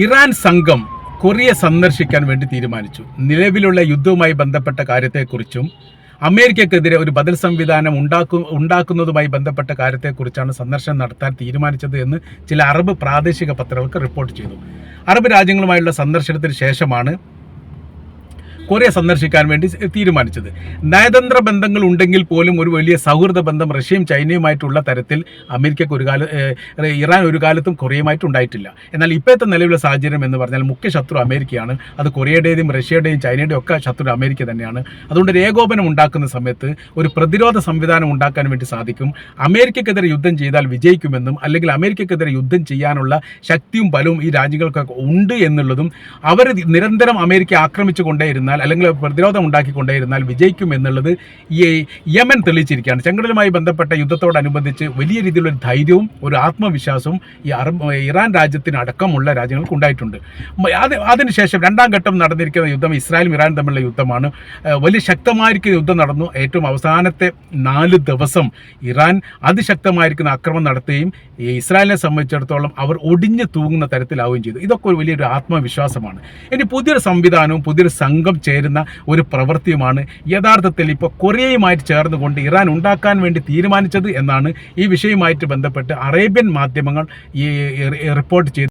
Iran സംഘം Korea സന്ദർശിക്കാൻ വേണ്ടി തീരുമാനിച്ചു. നിലവിലുള്ള യുദ്ധവുമായി ബന്ധപ്പെട്ട കാര്യത്തെക്കുറിച്ചും അമേരിക്കക്കെതിരെ ഒരു ബദൽ സംവിധാനം ഉണ്ടാക്കു ഉണ്ടാക്കുന്നതുമായി ബന്ധപ്പെട്ട കാര്യത്തെക്കുറിച്ചാണ് സന്ദർശനം നടത്താൻ തീരുമാനിച്ചത് എന്ന് ചില അറബ് പ്രാദേശിക പത്രങ്ങൾക്ക് റിപ്പോർട്ട് ചെയ്തു. അറബ് രാജ്യങ്ങളുമായുള്ള സന്ദർശനത്തിന് ശേഷമാണ് കൊറിയ സന്ദർശിക്കാൻ വേണ്ടി തീരുമാനിച്ചത്. നയതന്ത്ര ബന്ധങ്ങൾ ഉണ്ടെങ്കിൽ പോലും ഒരു വലിയ സൗഹൃദ ബന്ധം റഷ്യയും ചൈനയുമായിട്ടുള്ള തരത്തിൽ അമേരിക്കക്ക് ഒരു കാല ഇറാൻ ഒരു കാലത്തും കൊറിയയുമായിട്ട് ഉണ്ടായിട്ടില്ല. എന്നാൽ ഇപ്പോഴത്തെ നിലവിലെ സാഹചര്യം എന്ന് പറഞ്ഞാൽ മുഖ്യ ശത്രു അമേരിക്കയാണ്. അത് കൊറിയയുടെയും റഷ്യയുടെയും ചൈനയുടെയും ഒക്കെ ശത്രു അമേരിക്ക തന്നെയാണ്. അതുകൊണ്ട് ഏകോപനം ഉണ്ടാക്കുന്ന സമയത്ത് ഒരു പ്രതിരോധ സംവിധാനം ഉണ്ടാക്കാൻ വേണ്ടി സാധിക്കും. അമേരിക്കക്കെതിരെ യുദ്ധം ചെയ്താൽ വിജയിക്കുമെന്നും അല്ലെങ്കിൽ അമേരിക്കക്കെതിരെ യുദ്ധം ചെയ്യാനുള്ള ശക്തിയും ബലവും ഈ രാജ്യങ്ങൾക്കൊക്കെ ഉണ്ട് എന്നുള്ളതും അവർ നിരന്തരം അമേരിക്ക ആക്രമിച്ചു കൊണ്ടേയിരുന്നാൽ അല്ലെങ്കിൽ പ്രതിരോധം ഉണ്ടാക്കിക്കൊണ്ടേയിരുന്നാൽ വിജയിക്കും എന്നുള്ളത് ഈ യമൻ തെളിയിച്ചിരിക്കുകയാണ്. ചെങ്കടലുമായി ബന്ധപ്പെട്ട യുദ്ധത്തോടനുബന്ധിച്ച് വലിയ രീതിയിലുള്ള ധൈര്യവും ഒരു ആത്മവിശ്വാസവും ഈ അറബ് ഇറാൻ രാജ്യത്തിന് അടക്കമുള്ള രാജ്യങ്ങൾക്ക് ഉണ്ടായിട്ടുണ്ട്. അതിനുശേഷം രണ്ടാം ഘട്ടം നടന്നിരിക്കുന്ന യുദ്ധം ഇസ്രായേലും ഇറാനും തമ്മിലുള്ള യുദ്ധമാണ്. വലിയ ശക്തമായിരിക്കുന്ന യുദ്ധം നടന്നു. ഏറ്റവും അവസാനത്തെ നാല് ദിവസം ഇറാൻ അതിശക്തമായിരിക്കുന്ന ആക്രമണം നടത്തുകയും ഇസ്രായേലിനെ സംബന്ധിച്ചിടത്തോളം അവർ ഒടിഞ്ഞു തൂങ്ങുന്ന തരത്തിലാവുകയും ചെയ്തു. ഇതൊക്കെ ഒരു വലിയൊരു ആത്മവിശ്വാസമാണ്. ഇനി പുതിയൊരു സംവിധാനവും പുതിയൊരു സംഘം ചേരുന്ന ഒരു പ്രവൃത്തിയുമാണ്. യഥാർത്ഥത്തിൽ ഇപ്പോൾ കൊറിയയുമായിട്ട് ചേർന്നുകൊണ്ട് ഇറാൻ ഉണ്ടാക്കാൻ വേണ്ടി തീരുമാനിച്ചത് എന്നാണ് ഈ വിഷയവുമായിട്ട് ബന്ധപ്പെട്ട് അറേബ്യൻ മാധ്യമങ്ങൾ ഈ റിപ്പോർട്ട് ചെയ്ത്